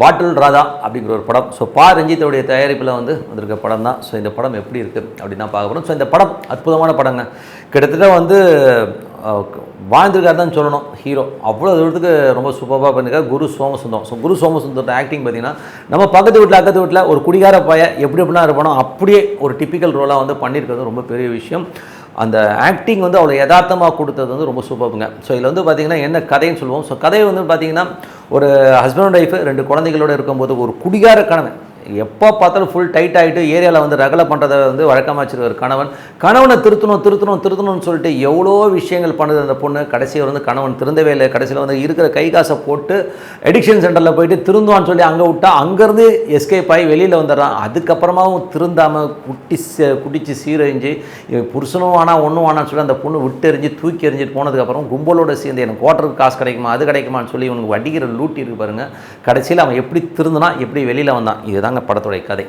பாட்டில் ராதா அப்படிங்கிற ஒரு படம். ஸோ பா ரஞ்சித்தோடைய தயாரிப்பில் வந்து வந்திருக்க படம் தான். ஸோ இந்த படம் எப்படி இருக்குது அப்படின்னு தான் பார்க்க போகிறோம் ஸோ இந்த படம் அற்புதமான படங்க. கிட்டத்தட்ட வந்து வாழ்ந்திருக்காரு தான் சொல்லணும். ஹீரோ அவ்வளோ தூரத்துக்கு ரொம்ப சூப்பராக பண்ணியிருக்காரு குரு சோமசுந்தரம். ஸோ குரு சோமசுந்தரோட ஆக்டிங் பார்த்தீங்கன்னா நம்ம பக்கத்து வீட்டில் அக்கத்து வீட்டில் ஒரு குடிகார பைய எப்படி எப்படிலாம் இருப்பானோ அப்படியே ஒரு டிப்பிக்கல் ரோலாக வந்து பண்ணியிருக்கிறது ரொம்ப பெரிய விஷயம். அந்த ஆக்டிங் வந்து அவ்வளோ யதார்த்தமாக கொடுத்தது வந்து ரொம்ப சூப்பருங்க ஸோ இதில் வந்து பார்த்தீங்கன்னா என்ன கதைன்னு சொல்லுவோம். ஸோ கதை வந்து பார்த்திங்கன்னா ஒரு ஹஸ்பண்ட் ஒய்ஃபு ரெண்டு குழந்தைகளோடு இருக்கும்போது ஒரு குடிகார கணவன். எப்போ பார்த்தாலும் ஃபுல் டைட் ஆகிட்டு ஏரியாவில் வந்து ரகலை பண்ணுறதை வந்து வழக்கமாக வச்சுருவார் கணவன். கணவனை திருத்தணும் திருத்தணும் திருத்தணும்னு சொல்லிட்டு எவ்வளோ விஷயங்கள் பண்ணுது அந்த பொண்ணு. கடைசியில் வந்து கணவன் திருந்தவே இல்லை. கடைசியில் வந்து இருக்கிற கை காசை போட்டு எடிக்ஷன் சென்டரில் போயிட்டு திருந்துவான்னு சொல்லி அங்கே விட்டா அங்கேருந்து எஸ்கேப் ஆகி வெளியில் வந்துடுறான். அதுக்கப்புறமாவும் திருந்தாமல் குட்டி ச- குடிச்சு சீரழிஞ்சு புருஷனும் ஆனால் ஒன்றும் ஆனால் சொல்லி அந்த பொண்ணு விட்டு எறிஞ்சு தூக்கி எறிஞ்சிட்டு போனதுக்கப்புறம் கும்பலோட சேர்ந்து எனக்கு ஓட்டருக்கு காசு கிடைக்குமா அது கிடைக்குமான்னு சொல்லி இவனுக்கு வடிகிற லூட்டி இருக்கு பாருங்க. கடைசியில் அவன் எப்படி திருந்தினா எப்படி வெளியில் வந்தான். இதுதாங்க படத்துடைய கதை.